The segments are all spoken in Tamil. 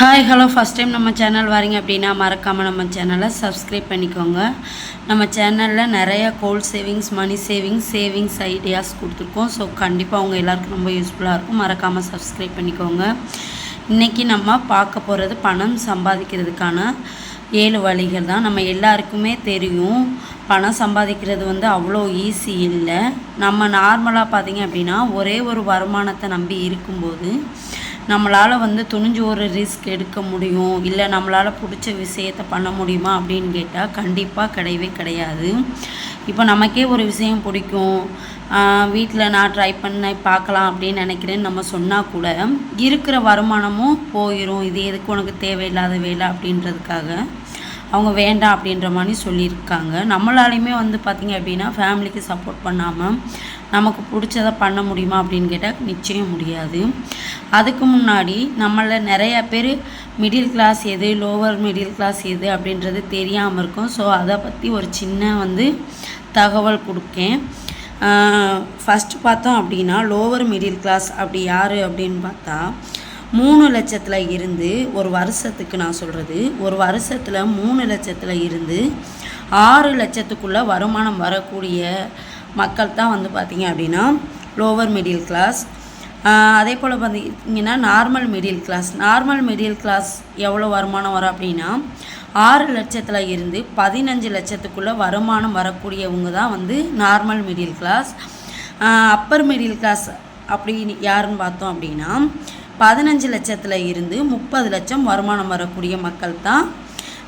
ஹாய் ஹலோ ஃபஸ்ட் டைம் நம்ம சேனல் வரீங்க அப்படின்னா மறக்காமல் நம்ம சேனலை சப்ஸ்கிரைப் பண்ணிக்கோங்க. நம்ம சேனலில் நிறைய gold savings money savings savings ideas கொடுத்துருக்கோம். ஸோ கண்டிப்பாக அவங்க எல்லாருக்கும் ரொம்ப யூஸ்ஃபுல்லாக இருக்கும். மறக்காமல் சப்ஸ்கிரைப் பண்ணிக்கோங்க. இன்றைக்கி நம்ம பார்க்க போகிறது பணம் சம்பாதிக்கிறதுக்கான ஏழு வழிகள் தான். நம்ம எல்லாருக்குமே தெரியும் பணம் சம்பாதிக்கிறது வந்து அவ்வளோ ஈஸி இல்லை. நம்ம நார்மலாக பார்த்தீங்க அப்படின்னா ஒரே ஒரு வருமானத்தை நம்பி இருக்கும்போது நம்மளால் வந்து துணிஞ்சு ஒரு ரிஸ்க் எடுக்க முடியும். இல்லை நம்மளால் பிடிச்ச விஷயத்தை பண்ண முடியுமா அப்படின்னு கேட்டால் கண்டிப்பாக கிடையவே கிடையாது. இப்போ நமக்கே ஒரு விஷயம் பிடிக்கும். வீட்டில் நான் ட்ரை பண்ண பார்க்கலாம் அப்படின்னு நினைக்கிறேன்னு நம்ம சொன்னால் கூட இருக்கிற வருமானமும் போயிடும் இது எதுக்கு உனக்கு தேவையில்லாத வேலை அப்படின்றதுக்காக. அவங்க வேண்டாம் அப்படின்ற மாதிரி சொல்லியிருக்காங்க. நம்மளாலையுமே வந்து பார்த்திங்க அப்படின்னா ஃபேமிலிக்கு சப்போர்ட் பண்ணாமல் நமக்கு பிடிச்சதை பண்ண முடியுமா அப்படின்னு கேட்டால் நிச்சயம் முடியாது. அதுக்கு முன்னாடி நம்மளை நிறைய பேர் மிடில் கிளாஸ் எது லோவர் மிடில் கிளாஸ் எது அப்படின்றது தெரியாமல் இருக்கும். ஸோ அதை பற்றி ஒரு சின்ன வந்து தகவல் கொடுக்கேன். ஃபஸ்ட்டு பார்த்தோம் அப்படின்னா லோவர் மிடில் கிளாஸ் அப்படி யார் அப்படின்னு பார்த்தா மூணு லட்சத்தில் இருந்து ஒரு வருஷத்துக்கு நான் சொல்கிறது ஒரு வருஷத்தில் மூணு லட்சத்தில் இருந்து ஆறு லட்சத்துக்குள்ளே வருமானம் வரக்கூடிய மக்கள் தான் வந்து பார்த்திங்க அப்படின்னா லோவர் மிடில் கிளாஸ் அதே போல் பார்த்திங்கன்னா normal middle class normal middle class எவ்வளோ வருமானம் வரும் அப்படின்னா ஆறு லட்சத்தில் இருந்து பதினஞ்சு லட்சத்துக்குள்ளே வருமானம் வரக்கூடியவங்க தான் வந்து normal middle class upper middle class அப்படின்னு யாருன்னு பார்த்தோம் அப்படின்னா பதினஞ்சு லட்சத்தில் இருந்து முப்பது லட்சம் வருமானம் வரக்கூடிய மக்கள் தான்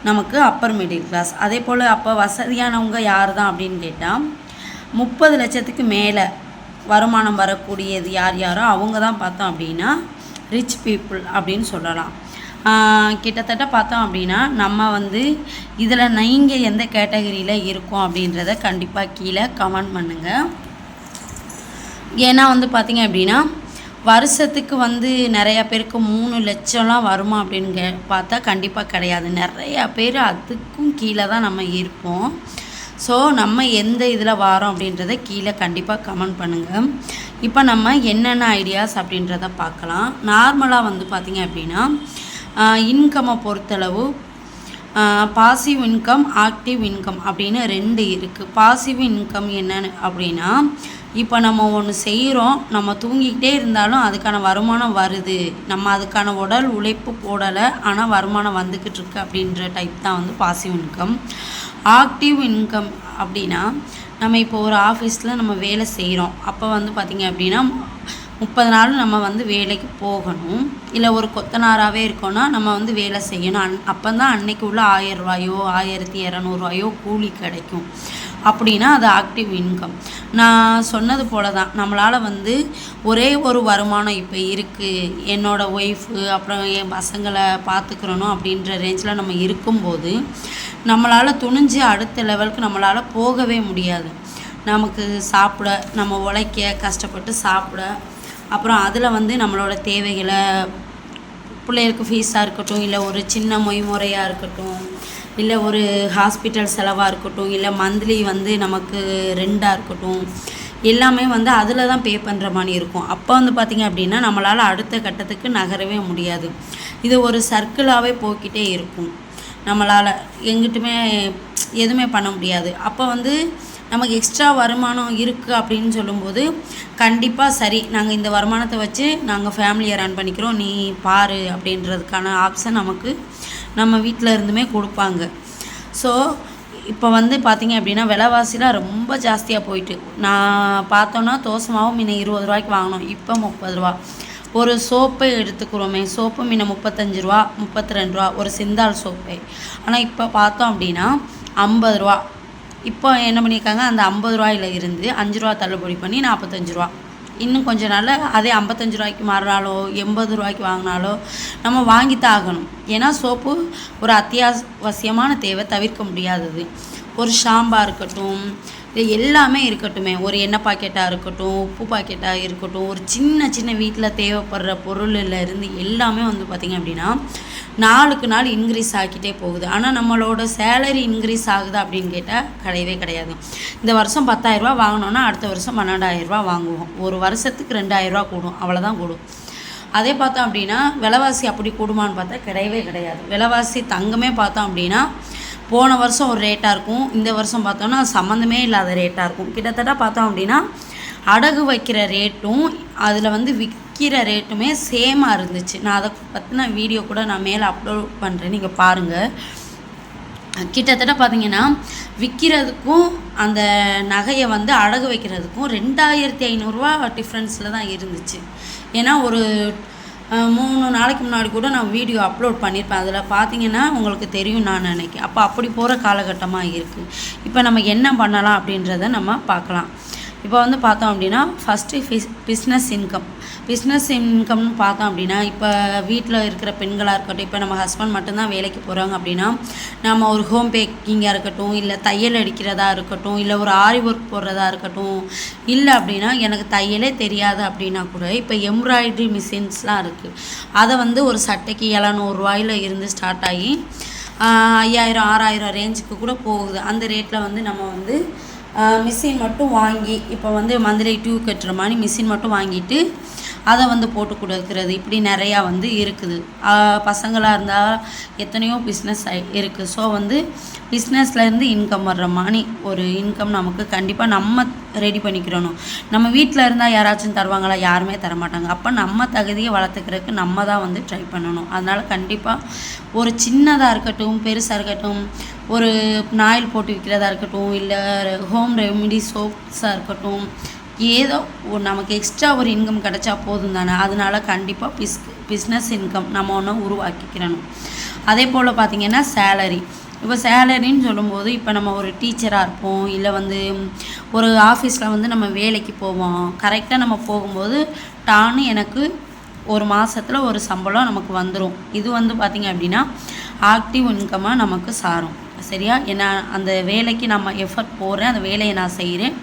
நமக்கு அப்பர் மிடில் கிளாஸ் அதே போல் அப்போ வசதியானவங்க யார் தான் அப்படின்னு கேட்டால் முப்பது லட்சத்துக்கு மேலே வருமானம் வரக்கூடியது யார் யாரோ அவங்க தான் பார்த்தோம் அப்படின்னா ரிச் பீப்புள் அப்படின்னு சொல்லலாம். கிட்டத்தட்ட பார்த்தோம் அப்படின்னா நம்ம வந்து இதில் நீங்கள் எந்த கேட்டகரியில் இருக்கோம் அப்படின்றத கண்டிப்பாக கீழே கமெண்ட் பண்ணுங்கள் ஏன்னா வந்து பார்த்திங்க அப்படின்னா வருஷத்துக்கு வந்து நிறையா பேருக்கு மூணு லட்சம்லாம் வருமா அப்படின்னு கே பார்த்தா கண்டிப்பாக கிடையாது. நிறையா பேர் அதுக்கும் கீழே தான் நம்ம இருப்போம். ஸோ நம்ம எந்த இதில் வாரோம் அப்படின்றத கீழே கண்டிப்பாக கமெண்ட் பண்ணுங்கள் இப்போ நம்ம என்னென்ன ஐடியாஸ் அப்படின்றத பார்க்கலாம். நார்மலாக வந்து பார்த்திங்க அப்படின்னா இன்கம்மை பொறுத்தளவு பாசிவ் இன்கம் ஆக்டிவ் இன்கம் அப்படின்னு ரெண்டு இருக்குது பாசிவ் இன்கம் என்னன்னு அப்படின்னா இப்போ நம்ம ஒன்று செய்கிறோம் நம்ம தூங்கிக்கிட்டே இருந்தாலும் அதுக்கான வருமானம் வருது. நம்ம அதுக்கான உடல் உழைப்பு போடலை ஆனால் வருமானம் வந்துக்கிட்டு இருக்கு அப்படின்ற டைப் தான் வந்து பாசிவ் இன்கம் ஆக்டிவ் இன்கம் அப்படின்னா நம்ம இப்போ ஒரு ஆஃபீஸில் நம்ம வேலை செய்கிறோம் அப்போ வந்து பார்த்திங்க அப்படின்னா முப்பது நாள் நம்ம வந்து வேலைக்கு போகணும். இல்லை ஒரு கொத்தனாராகவே இருக்கோன்னா நம்ம வந்து வேலை செய்யணும். அன் அப்போ தான் அன்னைக்கு உள்ள ரூபாயோ ஆயிரத்தி இரநூறுவாயோ கூலி கிடைக்கும். அப்படின்னா அது ஆக்டிவ் இன்கம் நான் சொன்னது போல தான் நம்மளால் வந்து ஒரே ஒரு வருமானம் இப்போ இருக்குது என்னோடய ஒய்ஃபு அப்புறம் என் பசங்களை பார்த்துக்கிறணும் அப்படின்ற ரேஞ்சில் நம்ம இருக்கும்போது நம்மளால் துணிஞ்சு அடுத்த லெவலுக்கு நம்மளால் போகவே முடியாது. நமக்கு சாப்பிட நம்ம உழைக்க கஷ்டப்பட்டு சாப்பிட அப்புறம் அதில் வந்து நம்மளோட தேவைகளை பிள்ளைகளுக்கு ஃபீஸாக இருக்கட்டும் இல்லை ஒரு சின்ன மொய்முறையாக இருக்கட்டும் இல்லை ஒரு ஹாஸ்பிட்டல் செலவாக இருக்கட்டும் இல்லை மந்த்லி வந்து நமக்கு ரெண்டாக இருக்கட்டும் எல்லாமே வந்து அதில் தான் பே பண்ணுற மாதிரி இருக்கும். அப்போ வந்து பார்த்திங்க அப்படின்னா நம்மளால் அடுத்த கட்டத்துக்கு நகரவே முடியாது. இது ஒரு சர்க்கிளாகவே போய்கிட்டே இருக்கும். நம்மளால் எங்கிட்டுமே எதுவுமே பண்ண முடியாது. அப்போ வந்து நமக்கு எக்ஸ்ட்ரா வருமானம் இருக்குது அப்படின்னு சொல்லும்போது கண்டிப்பாக சரி நாங்கள் இந்த வருமானத்தை வச்சு நாங்கள் ஃபேமிலியை ரன் பண்ணிக்கிறோம் நீ பாரு அப்படின்றதுக்கான ஆப்ஷன் நமக்கு நம்ம வீட்டில் இருந்துமே கொடுப்பாங்க. ஸோ இப்போ வந்து பார்த்திங்க அப்படின்னா விலைவாசிலாம் ரொம்ப ஜாஸ்தியாக போயிட்டு. நான் பார்த்தோன்னா தோசை மாவு முன்ன இருபது ரூபாய்க்கு வாங்கினோம். இப்போ முப்பது ரூபா. ஒரு சோப்பை எடுத்துக்கிறோமே. சோப்பு முன்ன முப்பத்தஞ்சு ரூபா முப்பத்தி ரெண்டு ரூபா. ஒரு சிந்தால் சோப்பை. ஆனால் இப்போ பார்த்தோம் அப்படின்னா ஐம்பது ரூபா. இப்போ என்ன பண்ணியிருக்காங்க? அந்த ஐம்பது ரூபாயில் இருந்து அஞ்சு ரூபா தள்ளுபடி பண்ணி நாற்பத்தஞ்சு ரூபா. இன்னும் கொஞ்ச நாளில் அதே ஐம்பத்தஞ்சு ரூபாய்க்கு மாறினாலோ எண்பது ரூபாய்க்கு வாங்கினாலோ நம்ம வாங்கித்தான் ஆகணும் ஏன்னா சோப்பு ஒரு அத்தியாவசியமான தேவை தவிர்க்க முடியாதது. ஒரு ஷாம்பாக இருக்கட்டும் இது எல்லாமே இருக்கட்டுமே. ஒரு எண்ணெய் பாக்கெட்டாக இருக்கட்டும் உப்பு பாக்கெட்டாக இருக்கட்டும் ஒரு சின்ன சின்ன வீட்டில் தேவைப்படுற பொருளில் இருந்து எல்லாமே வந்து பார்த்திங்க அப்படின்னா நாளுக்கு நாள் இன்க்ரீஸ் ஆகிக்கிட்டே போகுது. ஆனால் நம்மளோட சேலரி இன்க்ரீஸ் ஆகுதா அப்படின்னு கேட்டால் கிடையவே கிடையாது. இந்த வருஷம் பத்தாயிரரூபா வாங்கினோன்னா அடுத்த வருஷம் பன்னெண்டாயிரரூபா வாங்குவோம். ஒரு வருஷத்துக்கு ரெண்டாயிரரூபா கூடும். அவ்வளோதான் கூடும். அதே பார்த்தோம் அப்படின்னா விலைவாசி அப்படி கூடுமான்னு பார்த்தா கிடையவே கிடையாது. விலைவாசி தங்கமே பார்த்தோம் அப்படின்னா போன வருஷம் ஒரு ரேட்டாக இருக்கும். இந்த வருஷம் பார்த்தோன்னா சம்மந்தமே இல்லாத ரேட்டாக இருக்கும். கிட்டத்தட்ட பார்த்தோம் அப்படின்னா அடகு வைக்கிற ரேட்டும் அதில் வந்து விக் விற்கிற ரேட்டுமே சேமாக இருந்துச்சு. நான் அதை பற்றின வீடியோ கூட நான் மேலே அப்லோட் பண்ணுறேன் நீங்கள் பாருங்கள் கிட்டத்தட்ட பார்த்தீங்கன்னா விற்கிறதுக்கும் அந்த நகையை வந்து அடகு வைக்கிறதுக்கும் ரெண்டாயிரத்தி ஐநூறுரூவா டிஃப்ரென்ஸில் தான் இருந்துச்சு. ஏன்னா ஒரு மூணு நாளைக்கு முன்னாடி கூட நான் வீடியோ அப்லோட் பண்ணியிருப்பேன் அதில் பார்த்தீங்கன்னா உங்களுக்கு தெரியும் நான் நினைக்கிறேன். அப்போ அப்படி போகிற காலகட்டமாக இருக்குது இப்போ நம்ம என்ன பண்ணலாம் அப்படின்றத நம்ம பார்க்கலாம். இப்போ வந்து பார்த்தோம் அப்படின்னா ஃபஸ்ட்டு பிஸ் பிஸ்னஸ் இன்கம் பிஸ்னஸ் இன்கம்னு பார்த்தோம் அப்படின்னா இப்போ வீட்டில் இருக்கிற பெண்களாக இருக்கட்டும் இப்போ நம்ம ஹஸ்பண்ட் மட்டும்தான் வேலைக்கு போகிறாங்க அப்படின்னா நம்ம ஒரு ஹோம் பேக்கிங்காக இருக்கட்டும் இல்லை தையல் அடிக்கிறதா இருக்கட்டும் இல்லை ஒரு ஆரி ஒர்க் போடுறதா இருக்கட்டும் இல்லை அப்படின்னா எனக்கு தையலே தெரியாது அப்படின்னா கூட இப்போ எம்ப்ராய்டரி மிஷின்ஸ்லாம் இருக்குது அதை வந்து ஒரு சட்டைக்கு எழுநூறுவாயில் இருந்து ஸ்டார்ட் ஆகி ஐயாயிரம் ஆறாயிரம் ரேஞ்சுக்கு கூட போகுது. அந்த ரேட்டில் வந்து நம்ம வந்து மிஷின் மட்டும் வாங்கி இப்போ வந்து மந்த்லி டியூ கட்டுற மாதிரி மிஷின் மட்டும் வாங்கிட்டு அதை வந்து போட்டு கொடுக்கறது. இப்படி நிறையா வந்து இருக்குது. பசங்களாக இருந்தால் எத்தனையோ பிஸ்னஸ் இருக்குது ஸோ வந்து பிஸ்னஸ்லேருந்து இன்கம் வர்ற மாதிரி ஒரு இன்கம் நமக்கு கண்டிப்பாக நம்ம ரெடி பண்ணிக்கிறணும். நம்ம வீட்டில் இருந்தால் யாராச்சும் தருவாங்களா? யாருமே தர மாட்டாங்க அப்போ நம்ம தகுதியை வளர்த்துக்கிறதுக்கு நம்ம தான் வந்து ட்ரை பண்ணணும். அதனால் கண்டிப்பாக ஒரு சின்னதாக இருக்கட்டும் பெருசாக இருக்கட்டும் ஒரு நாயில் போட்டு விற்கிறதா இருக்கட்டும் இல்லை ஹோம் ரெமிடி சோப்ஸாக இருக்கட்டும் ஏதோ ஒரு நமக்கு எக்ஸ்ட்ரா ஒரு இன்கம் கிடைச்சா போதும் தானே. அதனால கண்டிப்பாக பிஸ் பிஸ்னஸ் இன்கம் நம்ம ஒன்று உருவாக்கிக்கிறணும். அதே போல் பார்த்திங்கன்னா சேலரி இப்போ சேலரின்னு சொல்லும்போது இப்போ நம்ம ஒரு டீச்சராக இருப்போம். இல்லை வந்து ஒரு ஆஃபீஸில் வந்து நம்ம வேலைக்கு போவோம். கரெக்டாக நம்ம போகும்போது டான்னு எனக்கு ஒரு மாதத்தில் ஒரு சம்பளம் நமக்கு வந்துடும் இது வந்து பார்த்திங்க அப்படின்னா ஆக்டிவ் இன்கமாக நமக்கு சாரும். சரியா? ஏன்னா அந்த வேலைக்கு நம்ம எஃபர்ட் போடுறேன் அந்த வேலையை நான் செய்கிறேன்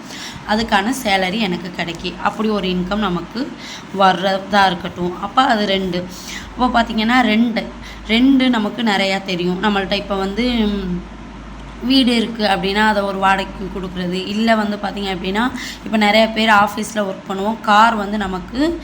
அதுக்கான சேலரி எனக்கு கிடைக்கி. அப்படி ஒரு இன்கம் நமக்கு வர்றதாக இருக்கட்டும். அப்போ அது ரெண்டு. அப்போ பார்த்திங்கன்னா ரெண்டு. ரெண்டு நமக்கு நிறையா தெரியும். நம்மள்ட்ட இப்போ வந்து வீடு இருக்குது அப்படின்னா அதை ஒரு வாடகைக்கு கொடுக்குறது. இல்லை வந்து பார்த்திங்க அப்படின்னா இப்போ நிறைய பேர் ஆஃபீஸில் ஒர்க் பண்ணுவோம். கார் வந்து நமக்கு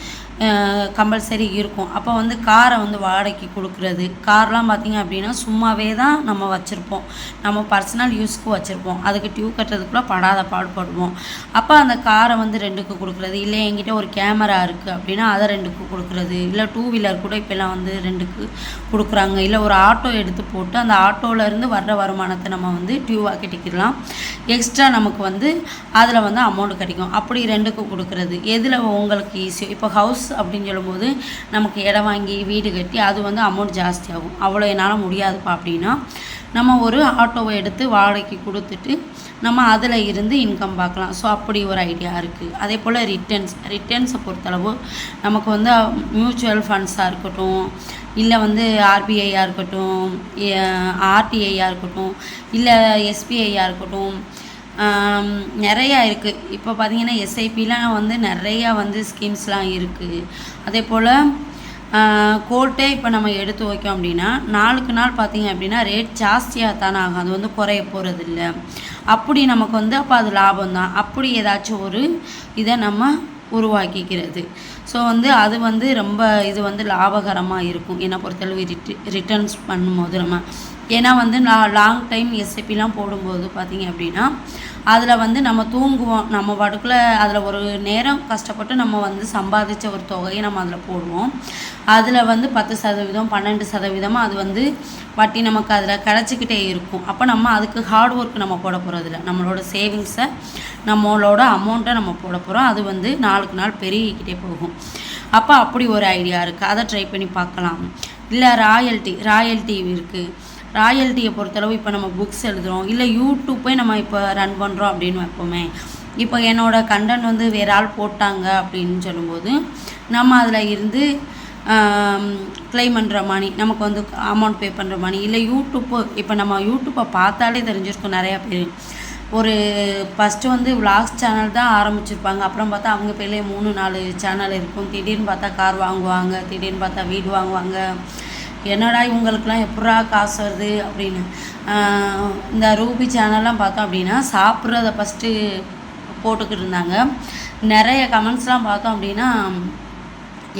கம்பல்சரி இருக்கும். அப்போ வந்து காரை வந்து வாடகைக்கு கொடுக்குறது. கார்லாம் பார்த்திங்க அப்படின்னா சும்மாவே தான் நம்ம வச்சுருப்போம். நம்ம பர்சனல் யூஸ்க்கு வச்சுருப்போம். அதுக்கு டியூ கட்டுறதுக்குள்ளே படாத பாடுபடுவோம் அப்போ அந்த காரை வந்து ரெண்டுக்கு கொடுக்குறது. இல்லை என்கிட்ட ஒரு கேமரா இருக்குது அப்படின்னா அதை ரெண்டுக்கு கொடுக்குறது. இல்லை டூ வீலர் கூட இப்போல்லாம் வந்து ரெண்டுக்கு கொடுக்குறாங்க. இல்லை ஒரு ஆட்டோ எடுத்து போட்டு அந்த ஆட்டோவிலேருந்து வர்ற வருமானத்தை நம்ம வந்து டியூவாக கட்டிக்கலாம் எக்ஸ்ட்ரா நமக்கு வந்து அதில் வந்து அமௌண்ட் கிடைக்கும். அப்படி ரெண்டுக்கு கொடுக்குறது. எதில் உங்களுக்கு ஈஸியோ இப்போ ஹவுஸ் அப்படின்னு சொல்லும்போது நமக்கு இடம் வாங்கி வீடு கட்டி அது வந்து அமௌண்ட் ஜாஸ்தியாகும் அவ்வளோ என்னால் முடியாதுப்பா அப்படின்னா நம்ம ஒரு ஆட்டோவை எடுத்து வாடகைக்கு கொடுத்துட்டு நம்ம அதில் இருந்து இன்கம் பார்க்கலாம். ஸோ அப்படி ஒரு ஐடியா இருக்குது அதே போல் ரிட்டர்ன்ஸ் ரிட்டர்ன்ஸை பொறுத்தளவு நமக்கு வந்து மியூச்சுவல் ஃபண்ட்ஸாக இருக்கட்டும் இல்லை வந்து ஆர்பிஐயாக இருக்கட்டும் ஆர்டிஐயாக இருக்கட்டும் இல்லை எஸ்பிஐயாக இருக்கட்டும் நிறையா இருக்குது இப்போ பார்த்தீங்கன்னா எஸ்ஐபிலாம் வந்து நிறையா வந்து ஸ்கீம்ஸ்லாம் இருக்குது அதே போல் கோட்டே இப்போ நம்ம எடுத்து வைக்கோம் அப்படின்னா நாளுக்கு நாள் பார்த்தீங்க அப்படின்னா ரேட் ஜாஸ்தியாக தானே ஆகும். அது வந்து குறைய போகிறது இல்லை. அப்படி நமக்கு வந்து அப்போ அது லாபம் தான். அப்படி ஏதாச்சும் ஒரு இதை நம்ம உருவாக்கிக்கிறது. ஸோ வந்து அது வந்து ரொம்ப இது வந்து லாபகரமாக இருக்கும். என்னை பொறுத்தளவு ரிட்டு ரிட்டர்ன்ஸ் பண்ணும்போது நம்ம ஏன்னா வந்து நான் லாங் டைம் எஸ்ஐபிலாம் போடும்போது பார்த்தீங்க அப்படின்னா அதில் வந்து நம்ம தூங்குவோம். நம்ம படுக்கில் அதில் ஒரு நேரம் கஷ்டப்பட்டு நம்ம வந்து சம்பாதிச்ச ஒரு தொகையை நம்ம அதில் போடுவோம். அதில் வந்து பத்து சதவீதம் பன்னெண்டு சதவீதமாக அது வந்து வட்டி நமக்கு அதில் கிடச்சிக்கிட்டே இருக்கும். அப்போ நம்ம அதுக்கு ஹார்ட் ஒர்க் நம்ம போட போகிறதில்ல நம்மளோட சேவிங்ஸை நம்மளோட அமௌண்ட்டை நம்ம போட போகிறோம் அது வந்து நாளுக்கு நாள் பெருகிக்கிட்டே போகும். அப்போ அப்படி ஒரு ஐடியா இருக்குது அதை ட்ரை பண்ணி பார்க்கலாம். இல்லை ராயல்ட்டி ராயல்ட்டி இருக்குது ராயல்ட்டியை பொறுத்தளவு இப்போ நம்ம புக்ஸ் எழுதுகிறோம் இல்லை யூடியூப்பே நம்ம இப்போ ரன் பண்ணுறோம் அப்படின்னு வைப்போமே. இப்போ என்னோட கண்டென்ட் வந்து வேற ஆள் போட்டாங்க அப்படின்னு சொல்லும்போது நம்ம அதில் இருந்து க்ளைம் பண்ணுற மணி நமக்கு வந்து அமௌண்ட் பே பண்ணுற மணி இல்லை யூடியூப்பு இப்போ நம்ம யூடியூப்பை பார்த்தாலே தெரிஞ்சிருக்கும் நிறையா பேர். ஒரு ஃபஸ்ட்டு வந்து விளாக்ஸ் சேனல் தான் ஆரம்பிச்சிருப்பாங்க. அப்புறம் பார்த்தா அவங்க பேர்லேயே மூணு நாலு சேனல் இருக்கும். திடீர்னு பார்த்தா கார் வாங்குவாங்க திடீர்னு பார்த்தா வீடு வாங்குவாங்க. என்னடா இவங்களுக்குலாம் எப்படா காசு வருது அப்படின்னு. இந்த ரூபி சேனல்லாம் பார்த்தோம் அப்படின்னா சாப்பிட்றத ஃபஸ்ட்டு போட்டுக்கிட்டு இருந்தாங்க. நிறைய கமெண்ட்ஸ்லாம் பார்த்தோம் அப்படின்னா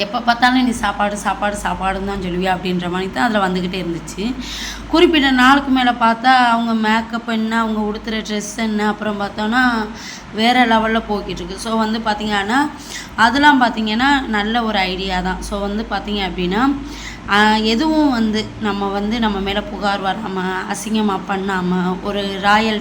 எப்போ பார்த்தாலும் நீ சாப்பாடு சாப்பாடு சாப்பாடுன்னு தான் சொல்லுவியா அப்படின்ற மாதிரி தான் அதில் வந்துக்கிட்டே இருந்துச்சு. குறிப்பிட்ட நாளுக்கு மேலே பார்த்தா அவங்க மேக்கப் என்ன அவங்க உடுத்துகிற ட்ரெஸ் என்ன அப்புறம் பார்த்தோன்னா வேறு லெவலில் போய்கிட்டு இருக்கு. ஸோ வந்து பார்த்திங்கன்னா அதெல்லாம் பார்த்திங்கன்னா நல்ல ஒரு ஐடியா தான். ஸோ வந்து பார்த்திங்க அப்படின்னா எதுவும் வந்து நம்ம வந்து நம்ம மேலே புகார் வராமல் அசிங்கமாக பண்ணாமல் ஒரு ராயல்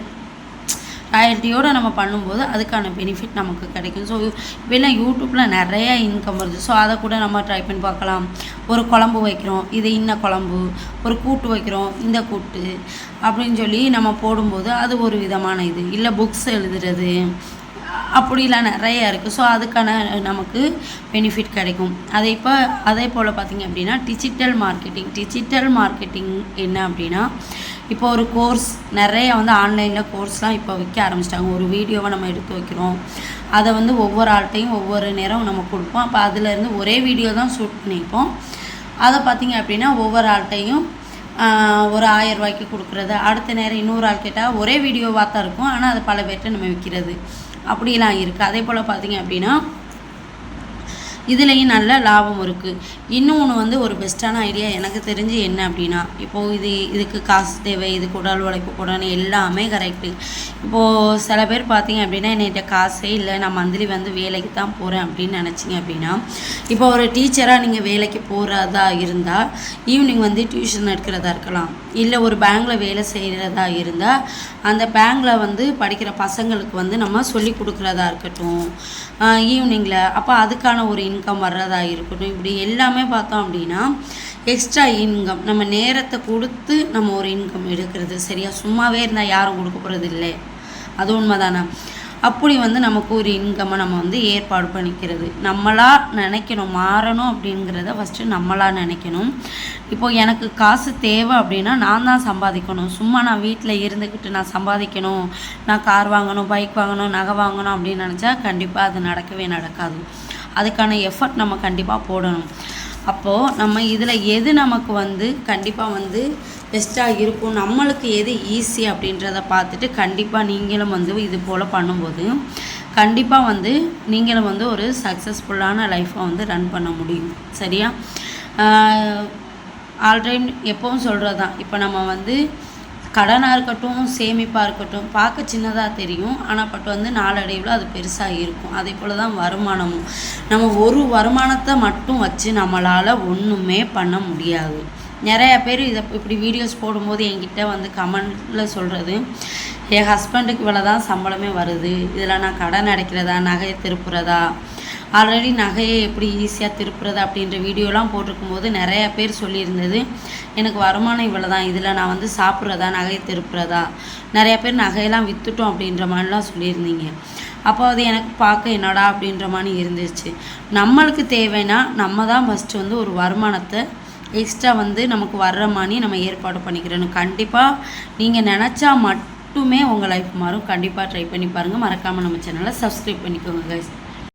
ராயல்ட்டியோடு நம்ம பண்ணும்போது அதுக்கான பெனிஃபிட் நமக்கு கிடைக்கும். ஸோ இப்போலாம் யூடியூப்பில் நிறைய இன்கம் வருது. ஸோ அதை கூட நம்ம ட்ரை பண்ணி பார்க்கலாம். ஒரு குழம்பு வைக்கிறோம். இது இன்ன குழம்பு. ஒரு கூட்டு வைக்கிறோம். இந்த கூட்டு அப்படின்னு சொல்லி நம்ம போடும்போது அது ஒரு விதமான இது. இல்லை புக்ஸ் எழுதுறது. அப்படிலாம் நிறைய இருக்குது ஸோ அதுக்கான நமக்கு பெனிஃபிட் கிடைக்கும். அதே இப்போ அதே போல் பார்த்திங்க அப்படின்னா டிஜிட்டல் மார்க்கெட்டிங் டிஜிட்டல் மார்க்கெட்டிங் என்ன அப்படின்னா இப்போ ஒரு கோர்ஸ் நிறைய வந்து ஆன்லைனில் கோர்ஸ்லாம் இப்போ விற்க ஆரம்பிச்சிட்டாங்க. ஒரு வீடியோவை நம்ம எடுத்து வைக்கிறோம். அதை வந்து ஒவ்வொரு ஆள்கிட்டையும் ஒவ்வொரு நேரம் நம்ம கொடுப்போம். அப்போ அதுலேருந்து ஒரே வீடியோ தான் ஷூட் பண்ணிப்போம் அதை பார்த்திங்க அப்படின்னா ஒவ்வொரு ஆள்கிட்டையும் ஒரு ஆயிரம் ரூபாய்க்கு கொடுக்குறது. அடுத்த நேரம் இன்னொரு ஆள் கேட்டால் ஒரே வீடியோவாக தான் இருக்கும். ஆனால் அது பல பேர்கிட்ட நம்ம விற்கிறது அப்படிலாம் இருக்குது அதே போல் பார்த்தீங்க அப்படின்னா இதுலேயும் நல்ல லாபம் இருக்குது இன்னும் ஒன்று வந்து ஒரு பெஸ்ட்டான ஐடியா எனக்கு தெரிஞ்சு என்ன அப்படின்னா இப்போது இது இதுக்கு காசு தேவை இதுக்கு உடல் உழைப்பு கூடன்னு எல்லாமே கரெக்டு இப்போது சில பேர் பார்த்தீங்க அப்படின்னா என்கிட்ட காசே இல்லை நான் மந்த்லி வந்து வேலைக்கு தான் போகிறேன் அப்படின்னு நினச்சிங்க அப்படின்னா இப்போ ஒரு டீச்சராக நீங்கள் வேலைக்கு போகிறதா இருந்தால் ஈவினிங் வந்து டியூஷன் எடுக்கிறதா இருக்கலாம். இல்லை ஒரு பேங்கில் வேலை செய்கிறதா இருந்தால் அந்த பேங்கில் வந்து படிக்கிற பசங்களுக்கு வந்து நம்ம சொல்லி கொடுக்குறதா இருக்கட்டும். ஈவினிங்கில் அப்போ அதுக்கான ஒரு இன்கம் வர்றதா இருக்கட்டும் இப்படி எல்லாமே பார்த்தோம் அப்படின்னா எக்ஸ்ட்ரா இன்கம் நம்ம நேரத்தை கொடுத்து நம்ம ஒரு இன்கம் எடுக்கிறது. சரியா? சும்மாவே இருந்தால் யாரும் கொடுக்க போகிறது இல்லை அது உண்மைதானே? அப்படி வந்து நமக்கு ஒரு இன்கம்மை நம்ம வந்து ஏற்பாடு பண்ணிக்கிறது. நம்மளா நினைக்கணும் மாறணும் அப்படிங்கிறத ஃபஸ்ட்டு நம்மளா நினைக்கணும். இப்போ எனக்கு காசு தேவை அப்படின்னா நான் தான் சம்பாதிக்கணும். சும்மா நான் வீட்டில் இருந்துக்கிட்டு நான் சம்பாதிக்கணும். நான் கார் வாங்கணும் பைக் வாங்கணும் நகை வாங்கணும் அப்படின்னு நினச்சா கண்டிப்பாக அது நடக்கவே நடக்காது. அதுக்கான எஃபர்ட் நம்ம கண்டிப்பாக போடணும். அப்போது நம்ம இதில் எது நமக்கு வந்து கண்டிப்பாக வந்து பெஸ்ட்டாக இருக்கும் நம்மளுக்கு எது ஈஸி அப்படின்றத பார்த்துட்டு கண்டிப்பாக நீங்களும் வந்து இது போல் பண்ணும்போது கண்டிப்பாக வந்து நீங்களும் வந்து ஒரு சக்ஸஸ்ஃபுல்லான லைஃப்பை வந்து ரன் பண்ண முடியும். சரியா? ஆல்ரெடி எப்பவும் சொல்கிறது தான் இப்போ நம்ம வந்து கடனாக இருக்கட்டும் சேமிப்பாக இருக்கட்டும் பார்க்க சின்னதாக தெரியும். ஆனால் பட் வந்து நாளடைவில் அது பெருசாக இருக்கும். அதே போல் தான் வருமானமும். நம்ம ஒரு வருமானத்தை மட்டும் வச்சு நம்மளால் ஒன்றுமே பண்ண முடியாது. நிறைய பேர் இதை இப்படி வீடியோஸ் போடும்போது என்கிட்ட வந்து கமெண்டில் சொல்கிறது என் ஹஸ்பண்டுக்கு இவ்வளோ தான் சம்பளமே வருது. இதில் நான் கடன் அடைக்கிறதா? நகையை திருப்புறதா? ஆல்ரெடி நகையை எப்படி ஈஸியாக திருப்புறது அப்படின்ற வீடியோலாம் போட்டிருக்கும் போது நிறைய பேர் சொல்லியிருந்தது. எனக்கு வருமானம் இவ்வளோ தான் இதில் நான் வந்து சாப்பிட்றதா நகையை திருப்புறதா? நிறையா பேர் நகையெல்லாம் விற்றுட்டோம் அப்படின்ற மாதிரிலாம் சொல்லியிருந்தீங்க. அப்போ அது எனக்கு பார்க்க என்னடா அப்படின்ற மாதிரி இருந்துச்சு. நம்மளுக்கு தேவைன்னா நம்ம தான் ஃபஸ்ட்டு வந்து ஒரு வருமானத்தை எக்ஸ்ட்ரா வந்து நமக்கு வர்ற மாதிரி நம்ம ஏற்பாடு பண்ணிக்கிறணும். கண்டிப்பாக நீங்கள் நினச்சா மட்டுமே உங்கள் லைஃப் மாறும். கண்டிப்பாக ட்ரை பண்ணி பாருங்கள் மறக்காமல் நம்ம சேனலை சப்ஸ்கிரைப் பண்ணிக்கோங்க கைஸ்